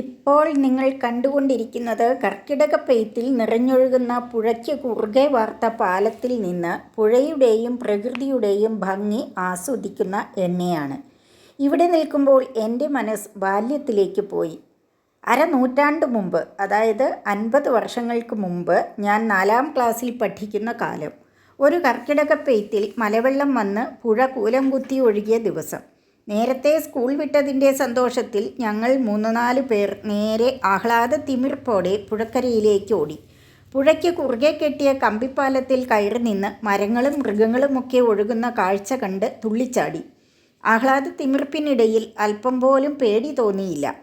ഇപ്പോൾ നിങ്ങൾ കണ്ടുകൊണ്ടിരിക്കുന്നത് കർക്കിടക പെയ്ത്തിൽ നിറഞ്ഞൊഴുകുന്ന പുഴയ്ക്ക് കുറുകെ വാർത്ത പാലത്തിൽ നിന്ന് പുഴയുടെയും പ്രകൃതിയുടെയും ഭംഗി ആസ്വദിക്കുന്ന എന്നെയാണ് ഇവിടെ നിൽക്കുമ്പോൾ എന്റെ മനസ്സ് ബാല്യത്തിലേക്ക് പോയി. അരനൂറ്റാണ്ട് മുമ്പ് അതായത് അൻപത് വർഷങ്ങൾക്ക് മുമ്പ് ഞാൻ നാലാം ക്ലാസ്സിൽ പഠിക്കുന്ന കാലം. ഒരു കർക്കിടക പെയ്ത്തിൽ മലവെള്ളം വന്ന് പുഴ കൂലം കുത്തി ഒഴുകിയ ദിവസം. നേരത്തെ സ്കൂൾ വിട്ടതിന്റെ സന്തോഷത്തിൽ ഞങ്ങൾ മൂന്ന് നാല് പേർ നേരെ ആഹ്ലാദ തിമിർപ്പോടെ പുഴക്കരയിലേക്ക് ഓടി. പുഴയ്ക്ക് കുറുകെ കെട്ടിയ കമ്പിപ്പാലത്തിൽ കയറി നിന്ന് മരങ്ങളും മൃഗങ്ങളുമൊക്കെ ഒഴുകുന്ന കാഴ്ച കണ്ട് തുള്ളിച്ചാടി. ആഹ്ലാദ തിമിർപ്പിനിടയിൽ അല്പം പോലും പേടി തോന്നിയില്ല.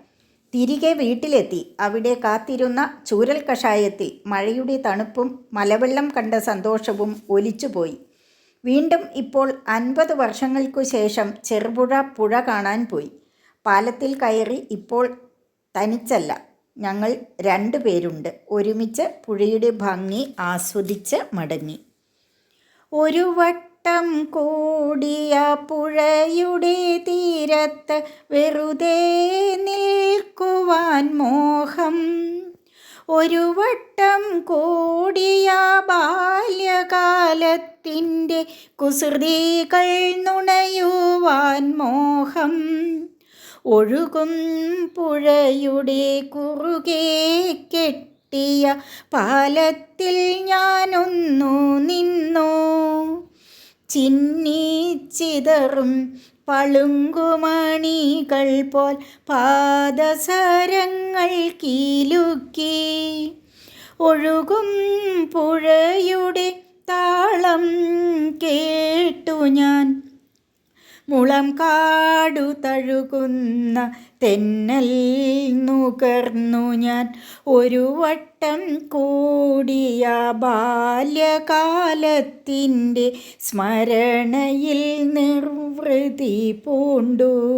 തിരികെ വീട്ടിലെത്തി. അവിടെ കാത്തിരുന്ന ചൂരൽ കഷായത്തിൽ മഴയുടെ തണുപ്പും മലവെള്ളം കണ്ട സന്തോഷവും ഒലിച്ചുപോയി. വീണ്ടും ഇപ്പോൾ അൻപത് വർഷങ്ങൾക്കു ശേഷം ചെറുപുഴ പുഴ കാണാൻ പോയി. പാലത്തിൽ കയറി ഇപ്പോൾ തനിച്ചല്ല. ഞങ്ങൾ രണ്ടു പേരുണ്ട്. ഒരുമിച്ച് പുഴയുടെ ഭംഗി ആസ്വദിച്ച് മടങ്ങി. ഒരു വട്ടം കൂടിയ പുഴയുടെ തീരത്ത് വെറുതെ നിൽക്കുവാൻ മോഹം ഒരു വട്ടം കൂടിയ ബാല്യകാലത്തിന്റെ കുസൃതികൾ നുണയുവാൻ മോഹം. ഒഴുകും പുഴയുടെ കുറുകെ കെട്ടിയ പാലത്തിൽ ഞാനൊന്നു നിന്നു. ചിന്നിച്ചിതറും പളുങ്കുമണികൾ പോൽ പാദസരങ്ങൾ കീലുക്കി. ഒഴുകും പുഴയുടെ താളം കേട്ടു ഞാൻ. മുളം കാടു തഴുകുന്ന തെന്നൽ നുകർന്നു ഞാൻ. ഒരു വട്ടം കൂടിയ ബാല്യകാലത്തിന്റെ സ്മരണയിൽ നിർവൃതി പൂണ്ടു.